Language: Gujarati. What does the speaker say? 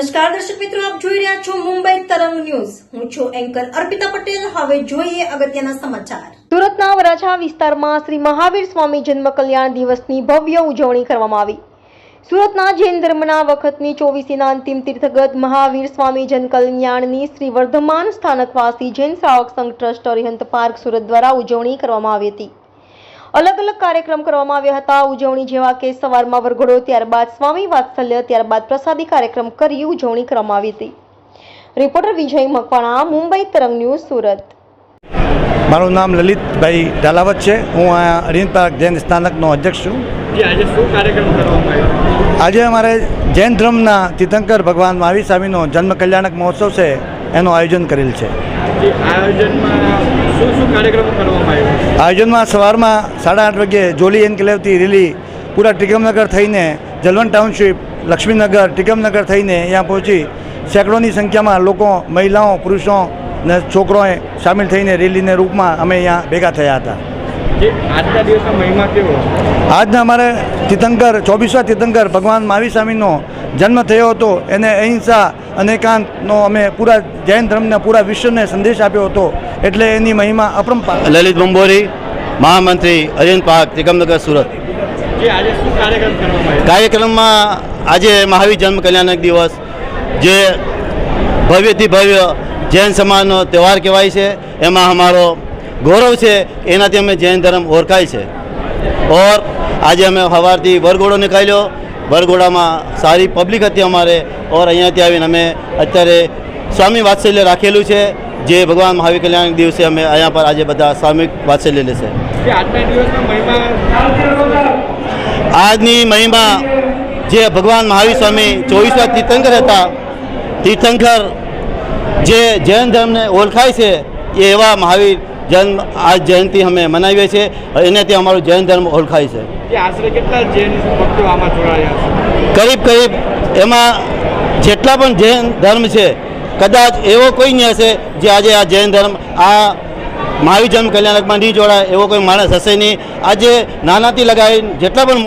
નમસ્કાર, દર્શક મિત્રો, આપ જોઈ રહ્યા છો મુંબઈ તરંગ ન્યૂઝ. હું છું એન્કર અર્પિતા પટેલ. હવે જોઈએ અગત્યના સમાચાર. સુરતના વરાછા વિસ્તારમાં શ્રી મહાવીર સ્વામી જન્મ કલ્યાણ દિવસની ભવ્ય ઉજવણી કરવામાં આવી. સુરતના જૈન ધર્મના વખતની ચોવીસીના અંતિમ તીર્થગત મહાવીર સ્વામી જન કલ્યાણની શ્રી વર્ધમાન સ્થાનકવાસી જૈન શ્રાવક સંઘ ટ્રસ્ટ અરિહંત પાર્ક સુરત દ્વારા ઉજવણી કરવામાં આવી હતી. અલગ અલગ કાર્યક્રમ કરવામાં આવ્યા હતા. ઉજવણી જેવા કે સવારમાં વરઘોડો ત્યારબાદ સ્વામી વાત્સલ્ય ત્યારબાદ પ્રસાદી કાર્યક્રમ કરી ઉજવણી કરવામાં આવી હતી. રિપોર્ટર વિજય મકવાણા મુંબઈ તરંગ ન્યૂઝ સુરત. મારું નામ લલિતભાઈ ઢાલાવત છે. હું આ અરિંદ પાર્ક જૈન સ્થાનકનો અધ્યક્ષ છું. આજે શું કાર્યક્રમ કરવામાં આવ્યો? આજે અમારે જૈન ધર્મના તીર્થંકર ભગવાન મહાવીર સ્વામીનો જન્મ કલ્યાણક મહોત્સવ છે. એનું આયોજન કરેલ છે. આયોજનમાં સવારમાં સાડા આઠ વાગ્યે જોલી એન્કલેવથી રેલી પૂરા ટીકમનગર થઈને જલવન ટાઉનશીપ લક્ષ્મીનગર ટીકમનગર થઈને અહીંયા પહોંચી સેંકડોની સંખ્યામાં લોકો મહિલાઓ પુરુષો ને છોકરોએ સામેલ થઈને રેલીને રૂપમાં અમે અહીંયા ભેગા થયા હતા. આજના દિવસનો મહિમા કેવો આજના અમારે તીર્થંકર ચોવીસવા તીર્થંકર ભગવાન મહાવીર સ્વામીનો જન્મ થયો હતો. એને અહિંસા અને એકાંતનો અમે પૂરા જૈન ધર્મના પૂરા વિશ્વને સંદેશ આપ્યો હતો. એટલે એની મહિમા અપરંપાર. લલિત બંબોરી મહામંત્રી અરવિંદ પાક તિકમનગર સુરત. જે આજે શું કાર્યક્રમ કરવામાં આવ્યો? કાર્યક્રમમાં આજે મહાવીર જન્મ કલ્યાણક દિવસ જે ભવ્યથી ભવ્ય જૈન સમાજનો તહેવાર કહેવાય છે. એમાં અમારો ગૌરવ છે એનાથી અમે જૈન ધર્મ ઓળખાય છે. ઓર આજે અમે સવારથી વરઘોડો નીકાળ્યો. વરઘોડામાં સારી પબ્લિક હતી અમારે ઓર અહીંયાથી આવીને અમે અત્યારે સ્વામી વાત્સલ્ય રાખેલું છે. જે ભગવાન મહાવીર કલ્યાણ દિવસે અમે અહીંયા પર આજે બધા સ્વામી વાત્સલ્ય લેશે. આજના મહિમા આજની મહિમા જે ભગવાન મહાવીર સ્વામી ચોવીસવા તીર્થંકર હતા. તીર્થંકર જે જૈન ધર્મને ઓળખાય છે એ એવા મહાવીર જન્મ આ જયંતિ અમે મનાવીએ છીએ એનાથી અમારું જૈન ધર્મ ઓળખાય છે. આશરે કેટલા જૈન ભક્તો આમાં જોડાયા છે? કરીબ કરીબ એમાં જેટલા પણ જૈન ધર્મ છે કદાચ એવો કોઈ નહીં હશે જે આજે આ જૈન ધર્મ આ મહાવીર જન્મ કલ્યાણકમાં નહીં જોડાય એવો કોઈ માણસ હશે નહીં. આજે નાનાથી લગાવી જેટલા પણ